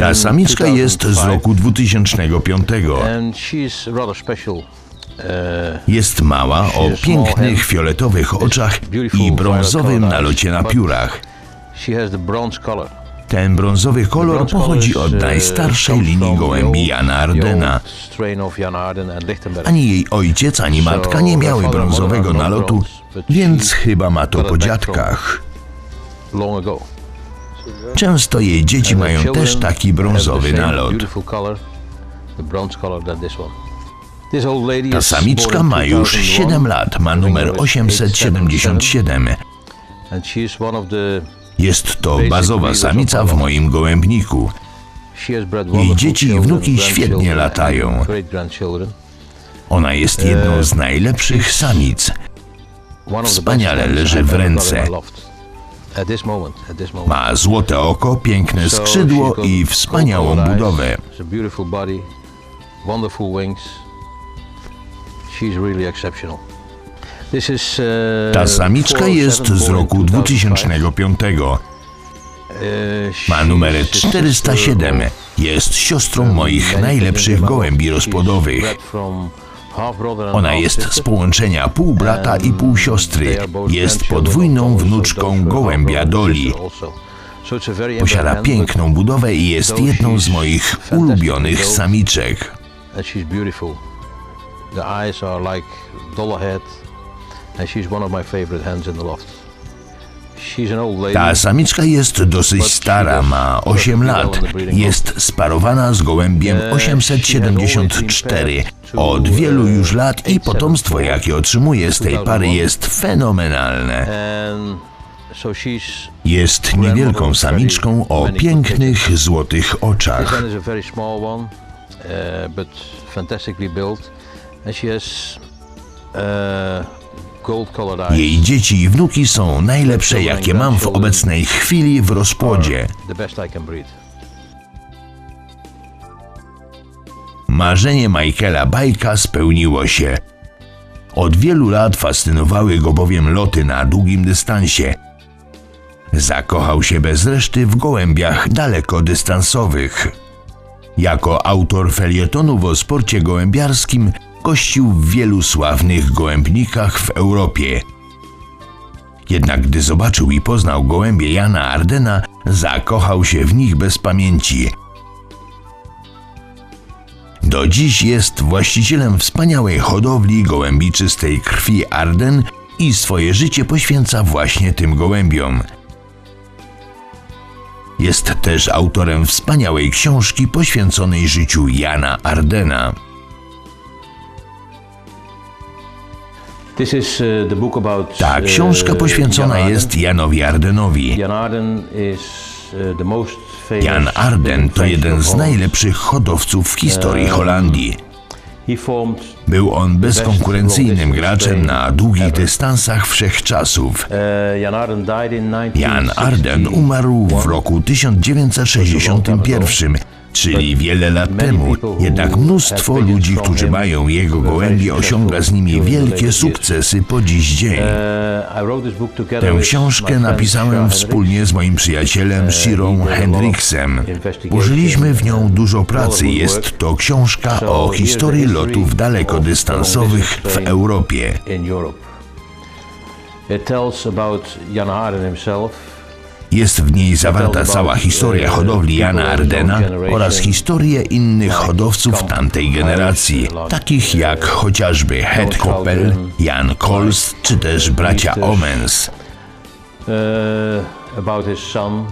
Ta samiczka jest z 2005, roku 2005. And she's rather special. Uh, Jest mała, o pięknych fioletowych oczach i brązowym nalocie na piórach. Ten brązowy kolor pochodzi od najstarszej linii gołębi Jana Ardena. Ani jej ojciec, ani matka nie miały brązowego nalotu, więc chyba ma to po dziadkach. Często jej dzieci mają też taki brązowy nalot. Ta samiczka ma już 7 lat, ma numer 877. Jest to bazowa samica w moim gołębniku. Jej dzieci i wnuki świetnie latają. Ona jest jedną z najlepszych samic. Wspaniale leży w ręce. Ma złote oko, piękne skrzydło i wspaniałą budowę. Ta samiczka jest z roku 2005. Ma numer 407. Jest siostrą moich najlepszych gołębi rozpłodowych. Ona jest z połączenia pół brata i pół siostry. Jest podwójną wnuczką gołębia Doli. Posiada piękną budowę i jest jedną z moich ulubionych samiczek. and she's beautiful. The eyes are like dollar head, and she's one of my favorite hens in the loft. Ta samiczka jest dosyć stara, ma 8 lat. Jest sparowana z gołębiem 874 od wielu już lat i potomstwo, jakie otrzymuje z tej pary, jest fenomenalne. Jest niewielką samiczką o pięknych, złotych oczach. uh, but fantastically built, and she has uh. Jej dzieci i wnuki są najlepsze, jakie mam w obecnej chwili w rozpłodzie. Marzenie Michaela Bajka spełniło się. Od wielu lat fascynowały go bowiem loty na długim dystansie. Zakochał się bez reszty w gołębiach dalekodystansowych. Jako autor felietonów o sporcie gołębiarskim gościł w wielu sławnych gołębnikach w Europie. Jednak gdy zobaczył i poznał gołębie Jana Ardena, zakochał się w nich bez pamięci – do dziś jest właścicielem wspaniałej hodowli gołębi czystej krwi Arden i swoje życie poświęca właśnie tym gołębiom. Jest też autorem wspaniałej książki poświęconej życiu Jana Ardena. Ta książka uh, poświęcona Jan jest Janowi Ardenowi. Arden. Jan Arden uh, to jeden z najlepszych hodowców w historii Holandii. Był on bezkonkurencyjnym graczem na długich dystansach wszechczasów. Uh, Jan Arden died in 1960. Jan Arden umarł w roku 1961, czyli wiele lat temu. Jednak mnóstwo ludzi, którzy mają jego gołębie, osiąga z nimi wielkie sukcesy po dziś dzień. Together Tę książkę napisałem wspólnie z moim przyjacielem Shirą Hendriksem. Użyliśmy w nią dużo pracy. Jest to książka o historii lotów dalekodystansowych w Europie. Jest w niej zawarta cała historia hodowli Jana Ardena oraz historie innych hodowców tamtej generacji, takich jak chociażby Het Koppel, Jan Kols czy też bracia Omens. His son.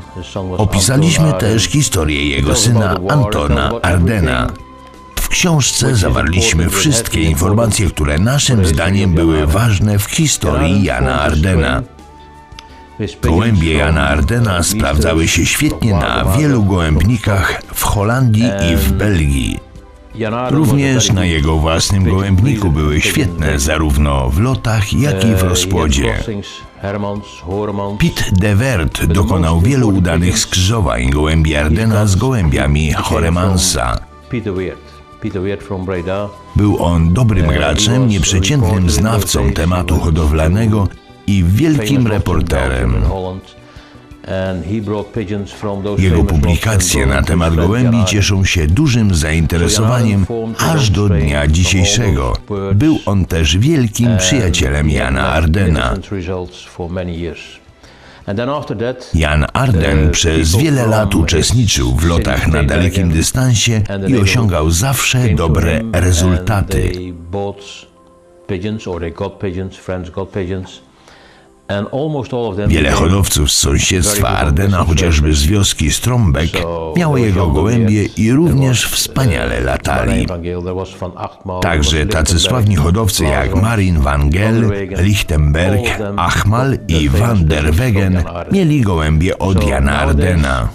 Was Opisaliśmy też historię jego syna Antona Ardena. W książce zawarliśmy wszystkie informacje, które naszym zdaniem były ważne w historii Jana Ardena. Gołębie Jana Ardena sprawdzały się świetnie na wielu gołębnikach w Holandii i w Belgii. Również na jego własnym gołębniku były świetne zarówno w lotach, jak i w rozpłodzie. Pitt de Wert dokonał wielu udanych skrzyżowań gołębi Ardena z gołębiami Horemansa. Był on dobrym graczem, nieprzeciętnym znawcą tematu hodowlanego i wielkim reporterem. Jego publikacje na temat gołębi cieszą się dużym zainteresowaniem aż do dnia dzisiejszego. Był on też wielkim przyjacielem Jana Ardena. Jan Arden przez wiele lat uczestniczył w lotach na dalekim dystansie i osiągał zawsze dobre rezultaty. Wiele hodowców z sąsiedztwa Ardena, chociażby z wioski Strombeck, miało jego gołębie i również wspaniale latali. Także tacy sławni hodowcy jak Marin van Gel, Lichtenberg, Achmal i van der Wegen mieli gołębie od Jana Ardena.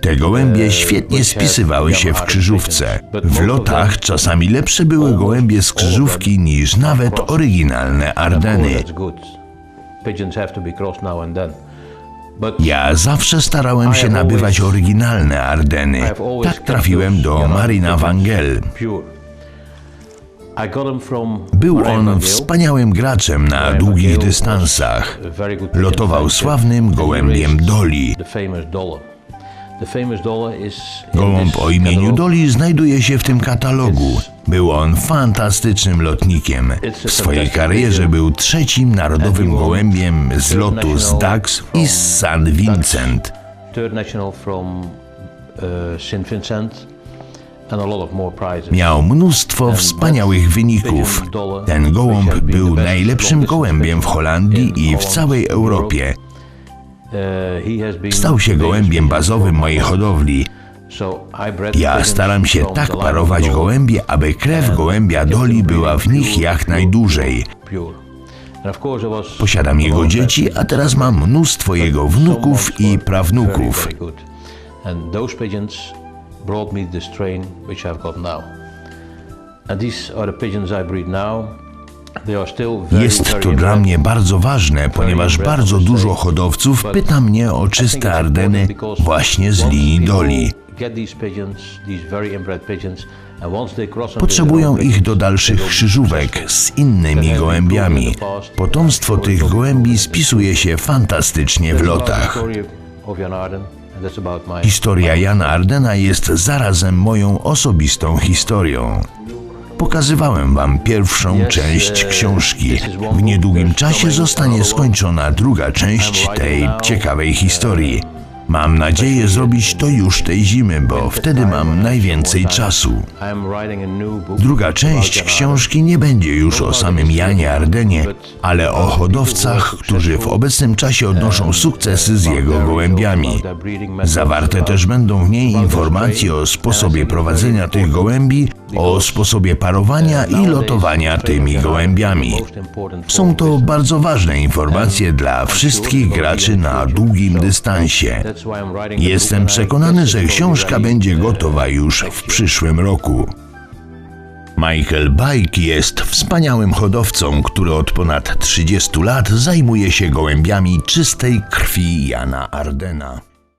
Te gołębie świetnie spisywały się w krzyżówce. W lotach czasami lepsze były gołębie z krzyżówki niż nawet oryginalne Ardeny. Ja zawsze starałem się nabywać oryginalne Ardeny. Tak trafiłem do Marina van Gel. Był on wspaniałym graczem na długich dystansach. Lotował sławnym gołębiem Doli. Gołąb o imieniu Doli znajduje się w tym katalogu. Był on fantastycznym lotnikiem. W swojej karierze był trzecim narodowym gołębiem z lotu z Dax i z San Vincent. Uh. Miał mnóstwo wspaniałych wyników. Ten gołąb był najlepszym gołębiem w Holandii i w całej Europie. Stał się gołębiem bazowym mojej hodowli. Ja staram się tak parować gołębie, aby krew gołębia Doli była w nich jak najdłużej. Posiadam jego dzieci, a teraz mam mnóstwo jego wnuków i prawnuków. And these are the pigeons I breed now. Jest to dla mnie bardzo ważne, ponieważ bardzo dużo hodowców pyta mnie o czyste Ardeny właśnie z linii Doli. Potrzebują ich do dalszych krzyżówek z innymi gołębiami. Potomstwo tych gołębi spisuje się fantastycznie w lotach. Historia Jana Ardena jest zarazem moją osobistą historią. Pokazywałem wam pierwszą część książki. W niedługim czasie zostanie skończona druga część tej ciekawej historii. Mam nadzieję zrobić to już tej zimy, bo wtedy mam najwięcej czasu. Druga część książki nie będzie już o samym Janie Ardenie, ale o hodowcach, którzy w obecnym czasie odnoszą sukcesy z jego gołębiami. Zawarte też będą w niej informacje o sposobie prowadzenia tych gołębi, o sposobie parowania i lotowania tymi gołębiami. Są to bardzo ważne informacje dla wszystkich graczy na długim dystansie. Jestem przekonany, że książka będzie gotowa już w przyszłym roku. Michael Bike jest wspaniałym hodowcą, który od ponad 30 lat zajmuje się gołębiami czystej krwi Jana Ardena.